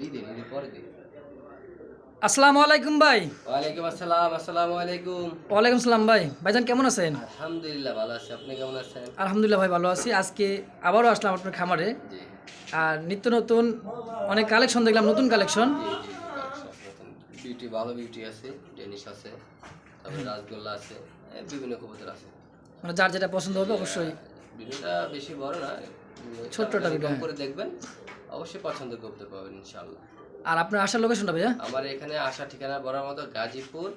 দিই দিন দিন পরে দিন। আসসালামু আলাইকুম ভাই। ওয়ালাইকুম আসসালাম আসসালামু আলাইকুম। ওয়ালাইকুম সালাম ভাই। ভাইজান কেমন আছেন? আলহামদুলিল্লাহ ভালো আছি আপনি কেমন আছেন? আলহামদুলিল্লাহ ভাই ভালো আছি। আজকে আবারও আসলাম আপনার খামারে। আর নিত্য নতুন অনেক কালেকশন দেখলাম নতুন কালেকশন। জি জি বিউটি ভালো বিউটি আছে ডেনিশ আছে তারপরে রাসগোল্লা আছে বিভিন্ন কবুতর আছে। মানে যার যেটা পছন্দ হবে অবশ্যই। বেশি বড় না ছোট্টটা হ্যাঁ। করে দেখবেন অবশ্যই পছন্দ করতে পারবেন ইনশাল্লাহ আর আপনার আসার লোকেশনটা ভাইয়া? আমার এখানে আসা ঠিকানা বলার মতো গাজীপুর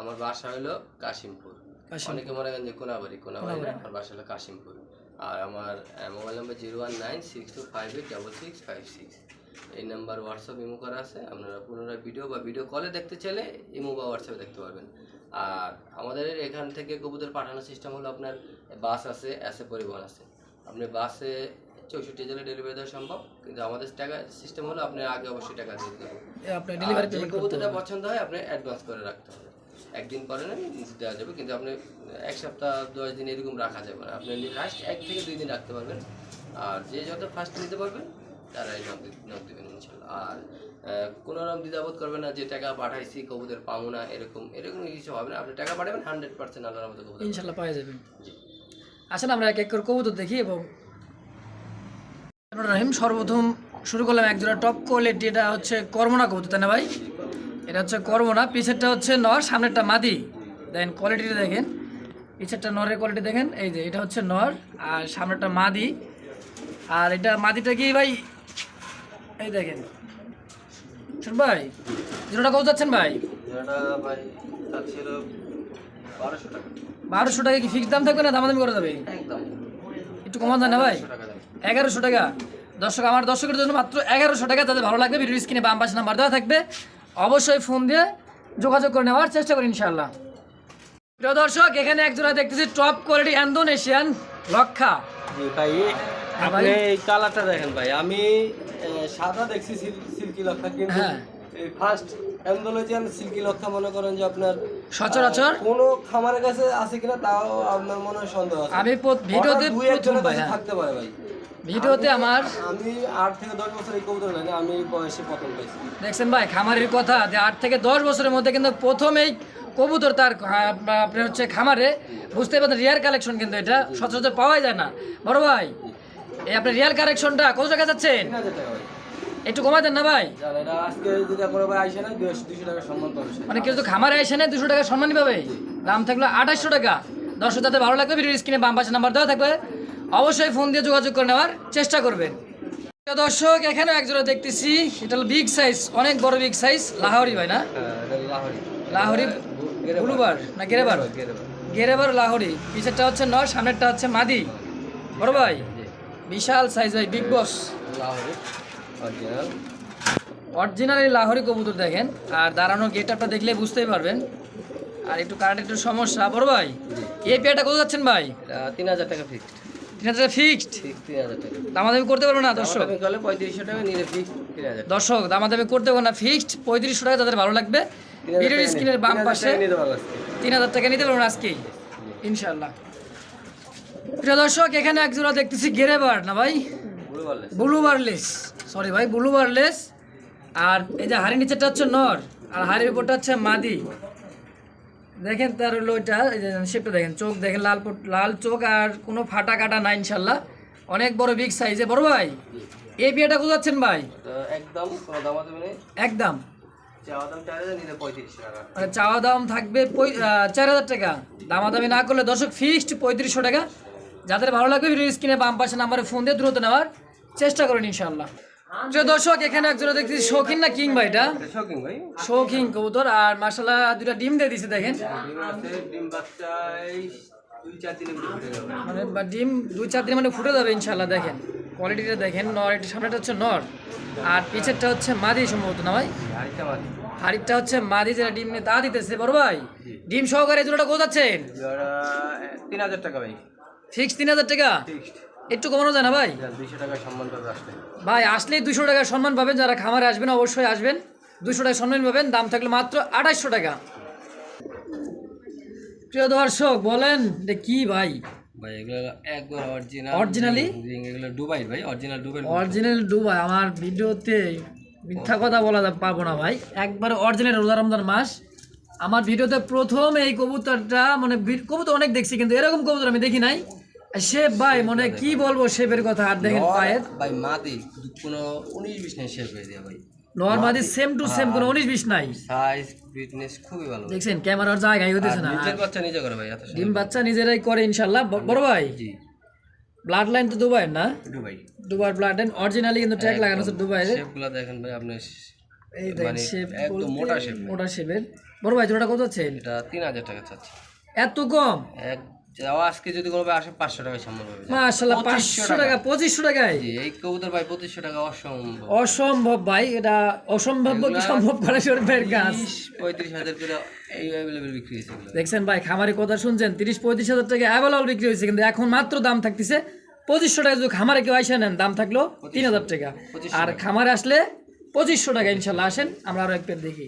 আমার বাসা হলো কাশিমপুর। অনেকে মনে করেন যে কোনাবাড়ি কোনাবাড়ি আমার বাসা হলো কাশিমপুর। আর আমার mobile number zero one nine six two five eight double six five six এই নাম্বার হোয়াটসঅ্যাপ ইমো করা আছে আপনারা পুনরায় ভিডিও বা ভিডিও কলে দেখতে চাইলে ইমো বা হোয়াটসঅ্যাপে দেখতে পারবেন। আর আমাদের এখান থেকে কবুতর পাঠানোর সিস্টেম হলো আপনার বাস আছে এসে পরিবহন আছে। আপনি বাসে চৌষট্টি জেলায় ডেলিভারি দেওয়া সম্ভব। কিন্তু আমাদের টাকা সিস্টেম হলো আপনি আগে অবশ্যই টাকা দিয়ে আপনার ডেলিভারি যে কবুতরটা পছন্দ হয় আপনি অ্যাডভান্স করে রাখতে হবে। একদিন পরে না দেওয়া যাবে কিন্তু আপনি এক সপ্তাহ দশ দিন এরকম রাখা যাবে না। আপনি লাস্ট এক থেকে দুই দিন রাখতে পারবেন। আর যে যত ফার্স্ট নিতে পারবেন তারাই দি- নক দেবেন ইনশাল্লাহ। আর কোনো রকম দ্বিধাবোধ করবেন না যে টাকা পাঠাইছি কবুতর পাবো না এরকম এরকম কিছু হবে না। আপনি টাকা পাঠাবেন হান্ড্রেড পার্সেন্ট আল্লাহর মতো কবুতর ইনশাল্লাহ পাওয়া যাবেন জি। আসলে আমরা এক এক করে কবুতর দেখি এবং রহিম সর্বপ্রথম শুরু করলাম একজোড়া টপ কোয়ালিটি এটা হচ্ছে কর্মনা কবুতর তাই না ভাই? এটা হচ্ছে কর্মনা পিছেরটা হচ্ছে নর সামনেরটা মাদি। দেখেন কোয়ালিটিটা দেখেন। পিছেরটা নরের কোয়ালিটি দেখেন এই যে এটা হচ্ছে নর আর সামনেরটা মাদি। আর এটা মাদিটা কি ভাই? এই দেখেন। শুন ভাই যেটা কত যাচ্ছেন ভাই? ভাই বারোশো টাকা। কি ফিক্স দাম থাকবে না দামাদামি করা যাবে? একদম। একটু কমান যায় না ভাই? এগারোশো টাকা। দর্শক আমার দর্শকের জন্য মাত্র এগারোশো টাকা। তাদের ভালো লাগবে ভিডিও স্ক্রিনে বাম পাশে নাম্বার দেওয়া থাকবে। অবশ্যই ফোন দিয়ে যোগাযোগ করে নেওয়ার চেষ্টা করি ইনশাল্লাহ প্রিয় দর্শক এখানে একজোড়া দেখতেছি টপ কোয়ালিটি ইন্দোনেশিয়ান লক্ষা। ভাই আপনি এই কালারটা দেখেন ভাই। আমি সাদা দেখছি সিল্কি লক্ষা কিন্তু হ্যাঁ। এই ফার্স্ট অ্যান্ডোলজিয়ান সিল্কি লক্ষা মনে করেন যে আপনার সচরাচর? আহ, কোনো খামারের কাছে আছে কিনা তাও আপনার মনে হয় সন্দেহ আছে। আমি প্রো- ভিডিওতে প্রথম একজনের ভাই কাছে হ্যাঁ। থাকতে পারে ভাই। ভিডিওতে আমার আমি আট থেকে দশ বছর এই কবুতর লাগে আমি বয়সে প্রথম পাইছি দেখছেন ভাই খামারের কথা যে আট থেকে দশ বছরের মধ্যে কিন্তু প্রথমেই কবুতর তার আপনার হচ্ছে খামারে। বুঝতে পারছেন রিয়ার কালেকশন কিন্তু এটা সচরাচর পাওয়াই যায় না। বড় ভাই এই আপনার রিয়ার কালেকশনটা কত টাকা যাচ্ছেন? একটু কমাই দেন না ভাই। আজকে যদি কোনো ভাই আইসে না দুশো দুশো টাকা সম্মান পাবে মানে কেউ তো খামারে এসে নেয় দুশো টাকা সম্মানই পাবে। দাম থাকল আঠাশশো টাকা। দর্শক যাতে ভালো লাগবে ভিডিও স্ক্রিনে বাম পাশে নাম্বার দেওয়া থাকবে। অবশ্যই ফোন দিয়ে যোগাযোগ করে নেওয়ার চেষ্টা করবেন। দর্শক এখানে একজোড়া দেখতেছি। এটা হলো বিগ সাইজ অনেক বড় বিগ সাইজ লাহোরি ভাই না? হ্যাঁ লাহোরি। গেরেবার। না গেরেবার গেরেবার। লাহোরি। পিছেরটা হচ্ছে নয় সামনেরটা হচ্ছে মাদি। বড় ভাই? বিশাল সাইজ ভাই বিগ বস অরিজিনাল অরিজিনাল এই লাহোরি কবুতর দেখেন। আর দাঁড়ানো গেট আপটা দেখলে বুঝতেই পারবেন। আর একটু কারেন্ট একটু সমস্যা বড় ভাই? এই পেয়ারটা কত যাচ্ছেন ভাই? তিন হাজার টাকা ফিক্সড তিন হাজার ফিক্সড দামাদামি করতে পারব না দর্শক? দর্শক দামাদামি করতে পারব না ফিক্সড পঁয়ত্রিশশো টাকা তাদের ভালো লাগবে স্ক্রিনের বাম পাশে তিন হাজার টাকা নিতে পারব না আজকে? ইনশাল্লাহ প্রিয় দর্শক এখানে দেখতেছি গেরেবার না ভাই? ব্লু বারলেস সরি ভাই ব্লু বারলেস আর এই যে হাড়ির নিচেটা হচ্ছে নর আর হাড়ির উপরটা হচ্ছে মাদি। দেখেন তার হলো ওইটা শেপটা দেখেন চোখ দেখেন লাল লাল চোখ আর কোনো ফাটা কাটা নাই ইনশাল্লাহ অনেক বড় বিগ সাইজে বড় ভাই? এই বিয়েটা কোথাচ্ছেন ভাই? একদম দেবে একদম। চাওয়া দাম চার হাজার টাকা। মানে চাওয়া দাম থাকবে চার হাজার টাকা। দামাদামি না করলে দর্শক ফিক্সড পঁয়ত্রিশশো টাকা। যাদের ভালো লাগবে ভিডিও স্ক্রিনে বাম পাশে নাম্বারে ফোন দিয়ে দ্রুত নেওয়ার চেষ্টা করুন ইনশাল্লাহ প্রিয় দর্শক এখানে একজন দেখতেছি শৌখিন না কিং ভাই এটা? শৌখিন কবুতর আর দুটা ডিম দিয়ে দিছে দেখেন। ডিম চার যাবে। মানে বা ডিম দুই চার দিন মানে ফুটে যাবে ইনশাল্লাহ দেখেন। কোয়ালিটিটা দেখেন নর এটা সামনেটা হচ্ছে নর। আর পিছেরটা হচ্ছে মাদি সম্ভবত না ভাই? হাড়িটা হচ্ছে মাদি যেটা ডিম নিয়ে তা দিতেছে বড় ভাই। ডিম সহকারে কোথাচ্ছেন তিন হাজার টাকা ভাই। ফিক্স তিন হাজার টাকা? একটু কমানো যায় না ভাই? ভাই আসলেই দুশো টাকা সম্মান পাবেন যারা খামারে আসবেন অবশ্যই আসবেন। দুশো টাকা সম্মান পাবেন দাম থাকলে মাত্র আঠাশশো টাকা। প্রিয় দর্শক বলেন এটা কি ভাই? ভাই এগুলো একবার অরিজিনাল Originally? এগুলো দুবাই ভাই অরিজিনাল দুবাই অরিজিনাল ডুবাই আমার ভিডিওতে মিথ্যা কথা বলা না ভাই। একবারে অরিজিনাল রোজা রমজান মাস। আমার ভিডিওতে প্রথম এই কবুতরটা মানে কবুতর অনেক দেখছি কিন্তু এরকম কবুতর আমি দেখি নাই। শেপ ভাই মানে কি বলব শেপের কথা আর দেখেন পায়ের। ভাই মাদি কোনো উনিশ বিশ নেই শেষ হয়ে ভাই। সেম টু সেম কোনো উনিশ বিশ নাই। সাইজ ফিটনেস খুবই ভালো। দেখছেন ক্যামেরার জায়গায় হতেছে না। নিজের বাচ্চা নিজে করে ভাই এত ডিম বাচ্চা নিজেরাই করে ইনশাল্লাহ বড় ভাই? জি। ব্লাড লাইন তো দুবাইয়ের না? দুবাই। দুবার ব্লাড লাইন অরিজিনালি কিন্তু ট্যাগ লাগানো আছে দুবাইয়ের। শেপগুলো দেখেন ভাই আপনি এই দেখেন মানে শেপ একদম মোটা শেপ মোটা শেপের বড় ভাই জোড়াটা কত আছেন এটা তিন হাজার টাকা চাচ্ছি। এত কম? এক যাও আজকে যদি কোনো আসে পাঁচশো টাকা সম্ভব হবে মাশাল্লাহ পাঁচশো টাকা পঁচিশশো টাকায়? এই কবুতর ভাই পঁচিশশো টাকা অসম্ভব। অসম্ভব ভাই এটা অসম্ভব কি সম্ভব করা গাছ পঁয়ত্রিশ হাজার করে এই অ্যাভেলেবেল বিক্রি হয়েছে দেখছেন ভাই খামারি কথা শুনছেন তিরিশ পঁয়ত্রিশ হাজার টাকা অ্যাভেলেবল বিক্রি হয়েছে কিন্তু এখন মাত্র দাম থাকতেছে পঁচিশশো টাকা। যদি খামারে কেউ আসে নেন দাম থাকল তিন হাজার টাকা। আর খামারে আসলে পঁচিশশো টাকা ইনশাল্লাহ আসেন আমরা আরও এক পেট দেখি।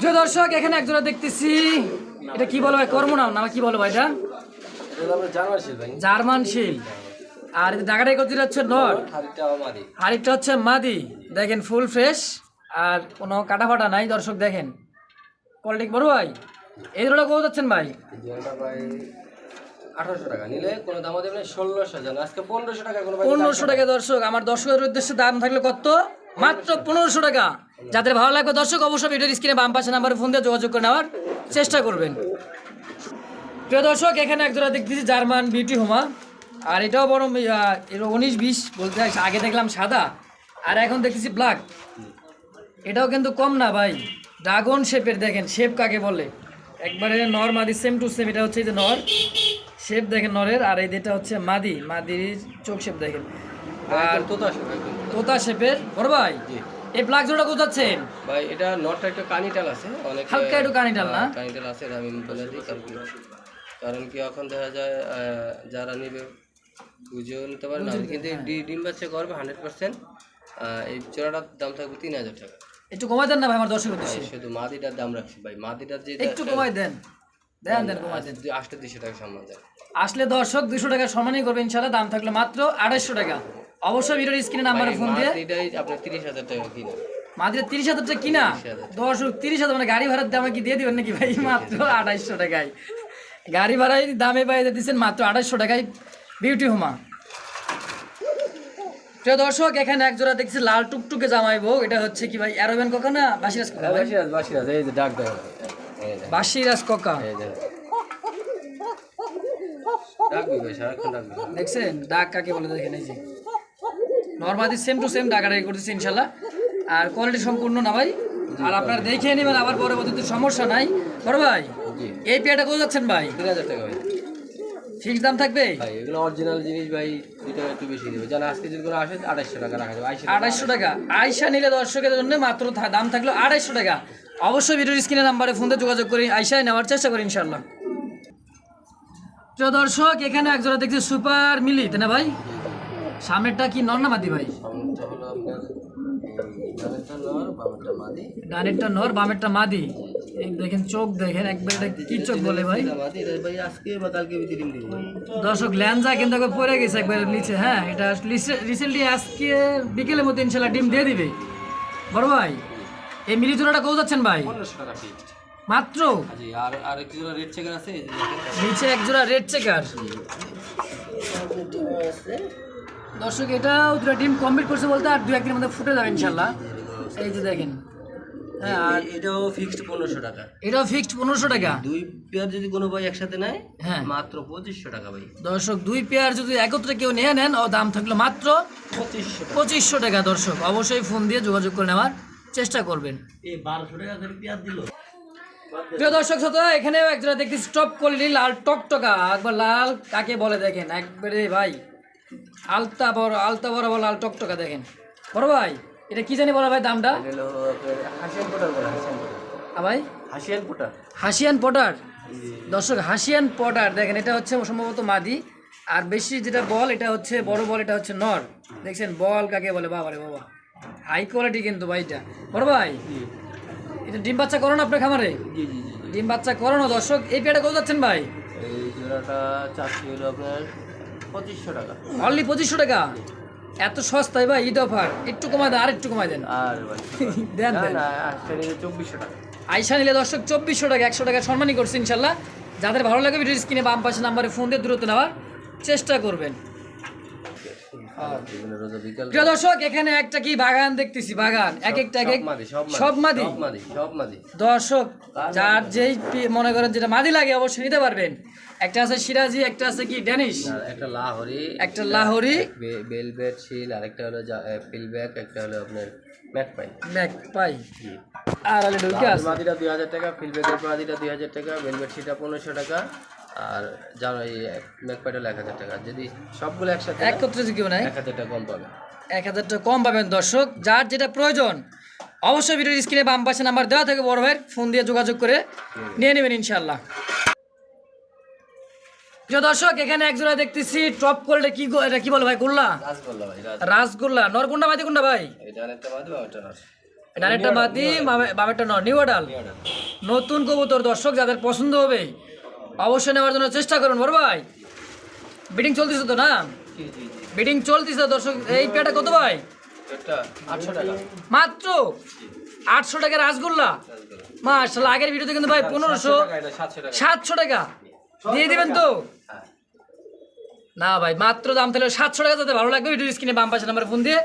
প্রিয় দর্শক এখানে একজোড়া দেখতেছি। এটা কি বলো ভাই? কর্ম নাম না কি বলো ভাই এটা? জার্মান শিল আর ডাকাটাই করতে হচ্ছে নট হাড়িটা হচ্ছে মাদি। দেখেন ফুল ফ্রেশ আর কোনো কাটা ফাটা নাই দর্শক দেখেন। পলিটিক বড় ভাই। এই ধরনের কত যাচ্ছেন ভাই? আঠারোশো টাকা। নিলে কোনো দামও দেবে না ষোলোশো জানো। আজকে পনেরোশো টাকা পনেরোশো টাকা দর্শক আমার দর্শকের উদ্দেশ্যে দাম থাকলে কত? মাত্র পনেরোশো টাকা। যাদের ভালো লাগবে দর্শক অবশ্যই ভিডিওর স্ক্রিনে বাম পাশে নাম্বারে ফোন দিয়ে যোগাযোগ করে নেওয়ার চেষ্টা করবেন। প্রিয় দর্শক এখানে একজোড়া দেখতেছি জার্মান বিউটি হোমা। আর এটাও বড় উনিশ বিশ বলতে আগে দেখলাম সাদা আর এখন দেখতেছি ব্ল্যাক এটাও কিন্তু কম না ভাই ড্রাগন শেপের দেখেন শেপ কাকে বলে? একবারে নর মাদি সেম টু সেম এটা হচ্ছে যে নর শেপ দেখেন নরের আর এই যেটা হচ্ছে মাদি মাদির চোখ শেপ দেখেন। আর তোতা কিন্তু। তোতা শেপের বড় ভাই? এই ব্ল্যাক জোড়া কোথাচ্ছেন ভাই এটা নটটা একটু কানিটাল আছে অনেক হালকা একটু কানিটাল না? কানিটাল আছে আমি বলে দিই কারণ কি কারণ কি এখন দেখা যায় যারা নিবে বুঝেও নিতে পারে না কিন্তু ডিম বাচ্চা করবে হান্ড্রেড পার্সেন্ট এই চোরাটার দাম থাকবে তিন হাজার টাকা। একটু কমাই দেন না ভাই আমার দর্শক উদ্দেশ্যে। শুধু মাদিটার দাম রাখছি ভাই মাদিটার যে একটু কমাই দেন। দেন দেন কমাই দেন। আটটা দুশো টাকা সম্মান দেয়। আসলে দর্শক দুশো টাকা সম্মানই করবে ইনশাল্লাহ দাম থাকলে মাত্র আড়াইশো টাকা। অবশ্যই ভিডিওর স্ক্রিনে নাম্বারে ফোন দিয়ে। মাদিটাই আপনার তিরিশ হাজার টাকা কিনে। মাত্র তিরিশ হাজার টাকা কিনা? দর্শক তিরিশ হাজার মানে গাড়ি ভাড়ার দামে কি দিয়ে দিবেন নাকি ভাই? মাত্র আড়াইশো টাকায়। গাড়ি ভাড়ায় দামে পাই দিচ্ছেন মাত্র আড়াইশো টাকায় বিউটি হোমা প্রিয় দর্শক এখানে এক জোড়া দেখছি লাল টুকটুকে জামাই জামাইবো এটা হচ্ছে কি ভাই অ্যারোবেন কোকা না বাসিরাজ কোকা? ভাই বাসিরাজ বাসিরাজ এই যে ডাক যে। বাসিরাজ কোকা। এই যে। দেখছেন? ডাক কাকে বলে দেখেন এই যে। নর্মালি সেম টু সেম ডাকাটাই করতেছি ইনশাল্লাহ। আর কোয়ালিটি সম্পূর্ণ না ভাই। আর আপনার দেখিয়ে নেবেন আবার পরবর্তীতে সমস্যা নাই। বড় ভাই এই পেয়াটা কোথায় যাচ্ছেন ভাই? তিন হাজার টাকা ভাই। ফিক্স দাম থাকবে? ভাই এগুলো অরিজিনাল জিনিস ভাই দুই টাকা একটু বেশি দেবে জানা আজকে কোনো আসে আড়াইশো টাকা রাখা যাবে আড়াইশো টাকা। আয়সা নিলে দর্শকের জন্য মাত্র দাম থাকল আড়াইশো টাকা। অবশ্যই ভিডিওর স্ক্রিনের নাম্বারে ফোনতে যোগাযোগ করি আয়সায় নেওয়ার চেষ্টা করি ইনশাল্লাহ। প্রিয় দর্শক এখানে একজোড়া দেখছি সুপার মিলি তাই না ভাই? সামনেরটা কি নর না মাদি ভাই? ডানেরটা নর বামেরটা মাদি। ডানেরটা নর বামেরটা মাদি। এই দেখেন চোখ দেখেন একবার এটা কি চোখ বলে ভাই? দর্শক ল্যাঞ্জা কিন্তু একবার পড়ে গেছে একবার নিচে হ্যাঁ এটা রিসেন্টলি আজকে বিকেলের মধ্যে ইনশাল্লাহ ডিম দিয়ে দিবে। বড় ভাই এই মিলি জোড়াটা কোথাও যাচ্ছেন ভাই? মাত্র? আর রেড চেকার আছে নিচে এক জোড়া রেড চেকার দর্শক এটাও দুটা ডিম কমপ্লিট করছে বলতে আর দু একদিনের মধ্যে ফুটে যাবে ইনশাল্লাহ। এই যে দেখেন। হ্যাঁ আর এটাও ফিক্সড পনেরোশো টাকা। এটাও ফিক্সড পনেরোশো টাকা। দুই পেয়ার যদি কোনো ভাই একসাথে নেয় হ্যাঁ। মাত্র পঁচিশশো টাকা ভাই। দর্শক দুই পেয়ার যদি একত্রে কেউ নিয়ে নেন ও দাম থাকল মাত্র পঁচিশশো পঁচিশশো টাকা দর্শক। অবশ্যই ফোন দিয়ে যোগাযোগ করে নেওয়ার চেষ্টা করবেন। এই বারোশো টাকা করে পেয়ার দিল। প্রিয় দর্শক শ্রোতা এখানেও একজোড়া স্টপ কোয়ালিটি লাল টকটকা। একবার লাল কাকে বলে দেখেন? একবারে ভাই। আলতা বড় আলতা বড় বড় লাল টকটকা দেখেন। বড় ভাই এটা কি জানি বলা ভাই দামটা? আপনার হাসিয়ান পোটার হাসিয়ান পোটার। দর্শক হাসিয়ান পটার দেখেন এটা হচ্ছে সম্ভবত মাদি। আর বেশি যেটা বল এটা হচ্ছে বড় বল এটা হচ্ছে নর। দেখছেন বল কাকে বলে? বাবা রে বাবা। হাই কোয়ালিটি কিন্তু ভাইটা বড় ভাই এটা ডিম বাচ্চা করো না আপনার খামারে? ডিম বাচ্চা করানো দর্শক এই পেয়াটা কোথাও যাচ্ছেন ভাই? এই জোড়াটা চারশো হলো আপনার পঁচিশশো টাকা। অনলি পঁচিশশো টাকা? এত সস্তায় ভাই ঈদ অফার। একটু কমায় দেন। আর একটু কমায় দেন আর দেন। দেন চব্বিশশো টাকা। আইসা নিলে দর্শক চব্বিশশো টাকা একশো টাকা সম্মানই করছে ইনশাল্লাহ। যাদের ভালো লাগে ভিডিও স্ক্রিনে বাম পাশে নাম্বারে ফোন দিয়ে দূরত্ব নেওয়ার চেষ্টা করবেন। প্রিয় দর্শক এখানে একটা কি বাগান দেখতেছি বাগান। এক একটা এক সব মাদি দর্শক যার যেই মনে করেন যেটা মাদি লাগে অবশ্যই নিতে পারবেন। একটা আছে সিরাজি একটা আছে কি ড্যানিশ। একটা লাহোরি একটা লাহোরি। বেলভেট শিল আরেকটা হলো পিলব্যাক একটা হলো আপনার ম্যাট পাই ব্যাক পাই আর আলে ঢুকে আছে। মাদিটা দুই হাজার টাকা ফিলব্যাকের মাদিটা দুই হাজার টাকা বেলভেট শিলটা পনেরোশো টাকা। আর যারা এই ম্যাক পাইটা এক হাজার টাকা। যদি সবগুলো একসাথে একত্রে কেউ এক হাজার টাকা কম পাবে। এক হাজার টাকা কম পাবেন দর্শক যার যেটা প্রয়োজন অবশ্যই ভিডিওর স্ক্রিনে বাম পাশে নাম্বার দেওয়া থাকে বড় ভাইয়ের ফোন দিয়ে যোগাযোগ করে নিয়ে নেবেন ইনশাল্লাহ প্রিয় দর্শক এখানে একজোড়া দেখতেছি টপ কোয়ালিটি কি এটা কি বলে ভাই গোল্লা? ভাই রাসগোল্লা নরকুন্ডা মাদি কোনটা ভাই? এটা মাদি নর। এটা আরেকটা মাদি বামেরটা নর নিউ নতুন কবুতর দর্শক যাদের পছন্দ হবে অবশ্যই নেওয়ার জন্য চেষ্টা করুন বড় ভাই। বিডিং চলতেছে তো না? বিডিং চলতেছে দর্শক এই পেটা কত ভাই? মাত্র আটশো টাকা রাসগোল্লা। মাশাল্লাহ আগের ভিডিওতে কিন্তু ভাই পনেরোশো সাতশো টাকা দিয়ে দিবেন তো? হ্যাঁ। না ভাই মাত্র দাম তাহলে সাতশো টাকা যাতে ভালো লাগবে ভিডিও স্ক্রিনে বাম পাশে নাম্বার ফোন দিয়ে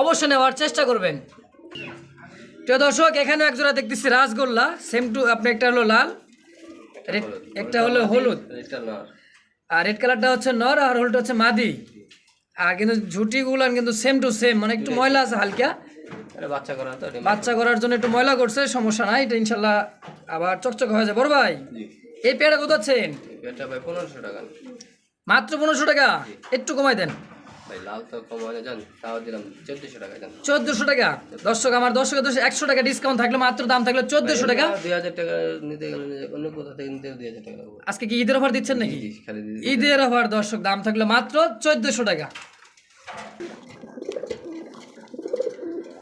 অবশ্যই নেওয়ার চেষ্টা করবেন। প্রিয় দর্শক এখানেও এক জোড়া দেখতেছি রাসগোল্লা সেম টু আপনি একটা হলো লাল। একটা হলো হলুদ। আর রেড কালারটা হচ্ছে নর আর হলুদটা হচ্ছে মাদি। আর কিন্তু ঝুটিগুলো কিন্তু সেম টু সেম মানে একটু ময়লা আছে হালকা। বাচ্চা করা বাচ্চা করার জন্য একটু ময়লা করছে সমস্যা নাই এটা ইনশাল্লাহ আবার চকচক হয়ে যায় বড় ভাই এই পেয়ারা কত আছেন? ভাই পনেরোশো টাকা। মাত্র পনেরোশো টাকা? একটু কমাই দেন। ভাই তো কম তাও দিলাম চোদ্দশো টাকা জান। চোদ্দশো টাকা? দর্শক আমার দর্শকের দশ একশো টাকা ডিসকাউন্ট থাকলে মাত্র দাম থাকলে চোদ্দশো টাকা। দুই হাজার টাকা নিতে গেলে অন্য কোথা থেকে নিতে দুই হাজার টাকা আজকে কি ঈদের অফার দিচ্ছেন নাকি? জি, খালি দিদি ঈদের অফার দর্শক দাম থাকলে মাত্র চোদ্দশো টাকা।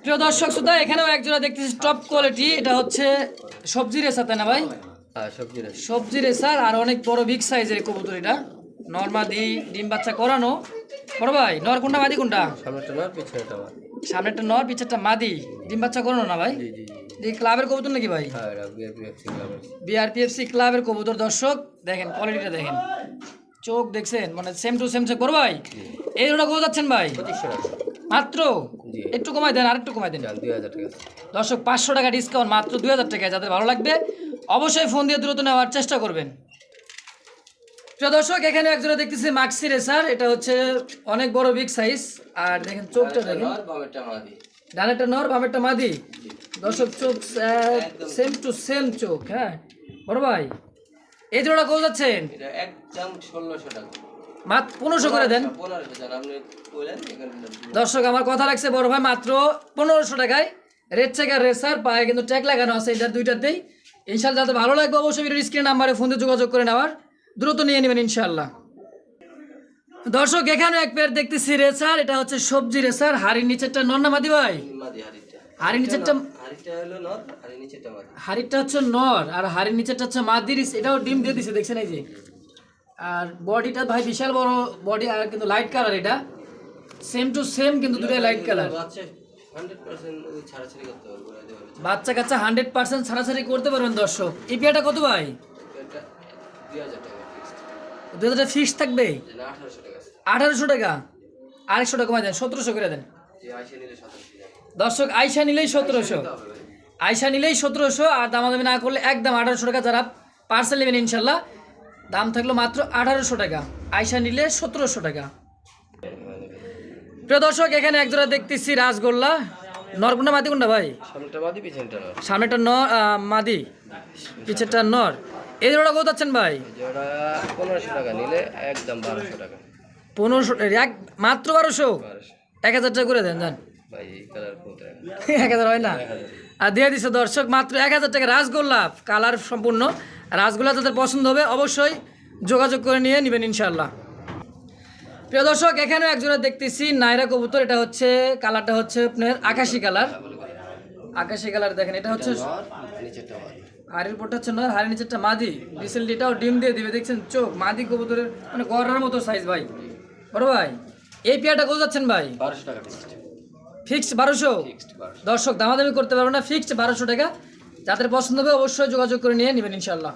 প্রিয় দর্শক শ্রোতা এখানেও একজোড়া দেখতেছি টপ কোয়ালিটি এটা হচ্ছে সবজি রেসা তাই না ভাই? হ্যাঁ সবজি রেস। সবজি রেসার আর অনেক বড় বিগ সাইজের কবুতর এটা। নর্মাদি ডিম বাচ্চা করানো। বড় ভাই নর কোনটা মাদি কোনটা? সামনেটা নর আমার সামনেরটা নর পিছেরটা মাদি। ডিম বাচ্চা করানো না ভাই? এই ক্লাবের কবুতর নাকি ভাই? হ্যাঁ বিআরপিএফসি ক্লাবের। কবুতর দর্শক দেখেন কোয়ালিটিটা দেখেন। চোখ দেখছেন মানে সেম টু সেম চেক করো ভাই? এই দুটো কোথাও যাচ্ছেন ভাই? মাত্র? একটু কমাই দেন আর একটু কমাই দেন দুই হাজার টাকা দর্শক পাঁচশো টাকা ডিসকাউন্ট মাত্র দুই হাজার টাকায় যাদের ভালো লাগবে অবশ্যই ফোন দিয়ে দ্রুত নেওয়ার চেষ্টা করবেন। প্রিয় দর্শক এখানে একজোড়া দেখতেছি মাক্সি রেসার। এটা হচ্ছে অনেক বড় বিগ সাইজ। আর দেখেন চোখটা দেখেন। ডানেরটা নর বামেরটা মাদি। দর্শক চোখ সেম টু সেম চোখ হ্যাঁ। বড় ভাই এই জোড়া কোথাও যাচ্ছেন? একদম ষোলোশো টাকা। মাত্র পনেরোশো করে দেন। দর্শক আমার কথা লাগছে বড় ভাই মাত্র পনেরোশো টাকায়। রেড চেকার রেসার পায়ে কিন্তু ট্যাগ লাগানো আছে এটা দুইটাতেই। ইনশাল্লাহ যাতে ভালো লাগবে অবশ্যই ভিডিওর স্ক্রিন নাম্বারে ফোন দিয়ে যোগাযোগ করে নেওয়ার। দ্রুত নিয়ে নেবেন ইনশাল্লাহ দর্শক এখানে এক পেয়ার দেখতেছি রেসার এটা হচ্ছে সবজি রেসার হাড়ির নিচেরটা নন্নামাদি ভাই? মাদি হাড়িটা হাড়ির নিচেরটা হাড়িটা নর হচ্ছে নর আর হাড়ির নিচেরটা হচ্ছে মাদির এটাও ডিম দিয়ে দিছে দেখছেন এই যে। আর বডিটা ভাই বিশাল বড় বডি আর কিন্তু লাইট কালার এটা। সেম টু সেম কিন্তু দুটাই লাইট কালার বাচ্চা কাচ্চা হান্ড্রেড পার্সেন্ট ছাড়াছাড়ি করতে পারবেন দর্শক। ইপিআটা কত ভাই? এটা দুই হাজার টাকা। দু হাজার ফিক্স থাকবে? আঠারোশো টাকা। আঠারোশো টাকা? আরেকশো টাকা কমাই দেন সতেরোশো করে দেন। দর্শক আইসা নিলেই সতেরোশো। আইসা নিলেই সতেরোশো আর দামাদামি না করলে একদম আঠারোশো টাকা যারা পার্সেল নেবেন ইনশাল্লাহ দাম থাকল মাত্র আঠারোশো টাকা। আইসা নিলে সতেরোশো টাকা। প্রিয় দর্শক এখানে একজোড়া দেখতেছি রাসগোল্লা। নরকুন্ডা মাদি কোনটা ভাই? সামনেটা মাদি পিছনটা নর। সামনেটা নর মাদি পিছেরটা নর। এই জোড়া কত যাচ্ছেন ভাই? পনেরোশো টাকা নিলে একদম বারোশো টাকা। পনেরোশো এক মাত্র বারোশো? এক হাজার টাকা করে দেন যান। কালার এক হাজার হয় না? আর দিয়ে দিছে দর্শক মাত্র এক হাজার টাকা রাসগোল্লা কালার সম্পূর্ণ। রাসগোল্লা যাদের পছন্দ হবে অবশ্যই যোগাযোগ করে নিয়ে নেবেন ইনশাল্লাহ প্রিয় দর্শক এখানে একজোড়া দেখতেছি নাইরা কবুতর এটা হচ্ছে কালারটা হচ্ছে আপনার আকাশি কালার। আকাশি কালার দেখেন এটা হচ্ছে হাড়ির উপরটা হচ্ছে নয় হাড়ির নিচেরটা মাদি। রিসেন্টলি এটাও ডিম দিয়ে দিবে দেখছেন? চোখ মাদি কবুতরের মানে গড়ার মতো সাইজ ভাই। বড় ভাই এই পেয়ারটা কত যাচ্ছেন ভাই? বারোশো টাকা ফিক্সড বারোশো? দর্শক দামাদামি করতে পারবে না। ফিক্সড বারোশো টাকা। যাদের পছন্দ হবে অবশ্যই যোগাযোগ করে নিয়ে নেবেন ইনশাল্লাহ